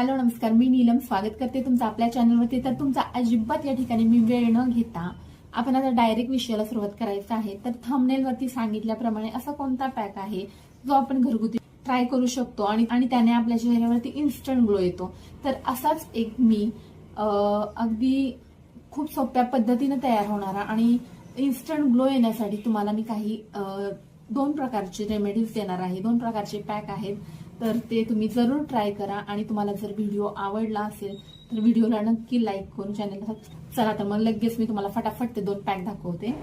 Hello नमस्कार. मी नीलम स्वागत करते तुमचं आपल्या चॅनलवरती तर तुमचा अजिबात या ठिकाणी मी वेळ न घेता आपण आता डायरेक्ट विषयाला सुरुवात करायचं आहे. तर थंबनेलवरती सांगितल्याप्रमाणे असा कोणता पॅक आहे जो आपण घरगुती ट्राय करू शकतो आणि आणि त्याने आपल्या चेहऱ्यावरती इन्स्टंट ग्लो येतो. तर असाच एक मी अगदी खूप सोप्या पद्धतीनं तयार होणारा आणि इन्स्टंट ग्लो येण्यासाठी तुम्हाला मी काही दोन प्रकारचे रेमेडीज देणार आहे. दोन प्रकारचे पॅक आहेत. तर ते तुम्ही जरूर ट्राय करा. आणि तुम्हाला जर व्हिडिओ आवडला असेल तर व्हिडिओला नक्की लाईक करून चॅनलला चला तर मग लगेच मी तुम्हाला फटाफट ते दोन पॅक दाखवते.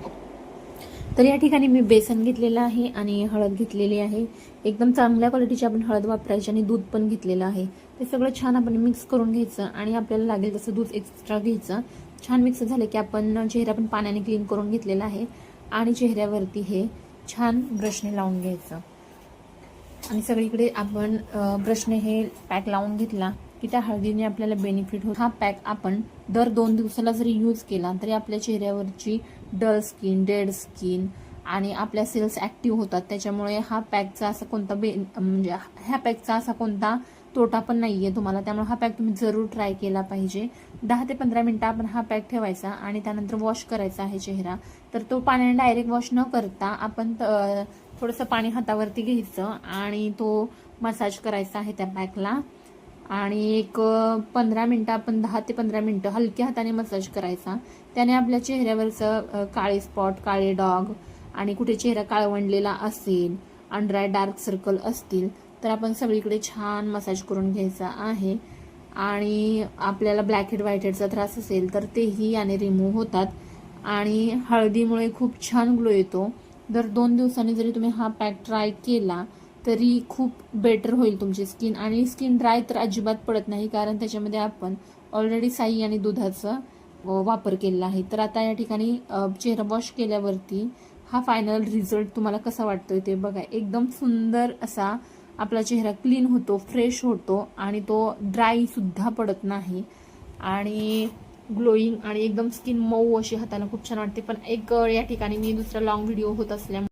तर या ठिकाणी मी बेसन घेतलेलं आहे आणि हळद घेतलेली आहे. एकदम चांगल्या क्वालिटीची आपण हळद वापरायची आणि दूध पण घेतलेलं आहे. ते सगळं छान आपण मिक्स करून घ्यायचं आणि आपल्याला लागेल तसं दूध एक्स्ट्रा घ्यायचं. छान मिक्स झालं की आपण चेहरा पण पाण्याने क्लीन करून घेतलेला आहे. आणि चेहऱ्यावरती हे छान ब्रशने लावून घ्यायचं. आणि सगळीकडे आपण ब्रशने हे पॅक लावून घेतला की त्या हळदीने आपल्याला बेनिफिट होतो. हा पॅक आपण दर दोन दिवसाला जरी यूज केला तरी आपल्या चेहऱ्यावरची डल स्किन डेड स्किन आणि आपल्या सेल्स ॲक्टिव्ह होतात. त्याच्यामुळे हा पॅकचा असा कोणता बे म्हणजे ह्या पॅकचा असा कोणता तोटा पण नाही आहे तुम्हाला. त्यामुळे हा पॅक तुम्ही जरूर ट्राय केला पाहिजे. दहा ते पंधरा मिनटं आपण हा पॅक ठेवायचा आणि त्यानंतर वॉश करायचा आहे चेहरा. तर तो पाण्याने डायरेक्ट वॉश न करता आपण थोडंसं पाणी हातावरती घ्यायचं आणि तो मसाज करायचा आहे त्या पॅकला आणि एक पंधरा मिनटं आपण दहा ते पंधरा मिनटं हलक्या हाताने मसाज करायचा. त्याने आपल्या चेहऱ्यावरचं काळे स्पॉट काळे डॉग आणि कुठे चेहरा काळवंडलेला असेल अंडराय डार्क सर्कल असतील तर आपण सगळीकडे छान मसाज करून घ्यायचा आहे. आणि आपल्याला ब्लॅक हेड व्हाईट हेडचा त्रास असेल तर तेही याने रिमूव्ह होतात. आणि हळदीमुळे खूप छान ग्लो येतो. दर दोन दिवसांनी जरी तुम्ही हा पॅक ट्राय केला तरी खूप बेटर होईल तुमची स्किन आणि स्किन ड्राय तर अजिबात पडत नाही कारण त्याच्यामध्ये आपण ऑलरेडी साई आणि दुधाचं वापर केलेला आहे. तर आता या ठिकाणी चेहरा वॉश केल्यावरती हा फायनल रिझल्ट तुम्हाला कसा वाटतोय ते बघा. एकदम सुंदर असा आपला चेहरा क्लीन होतो फ्रेश होतो आणि तो ड्राय सुद्धा पडत नाही. आणि ग्लोईंग आणि एकदम स्किन मऊ अशी हाताला खूप छान वाटते. पण एक या ठिकाणी मी दुसरा लाँग व्हिडिओ होत असल्यामुळे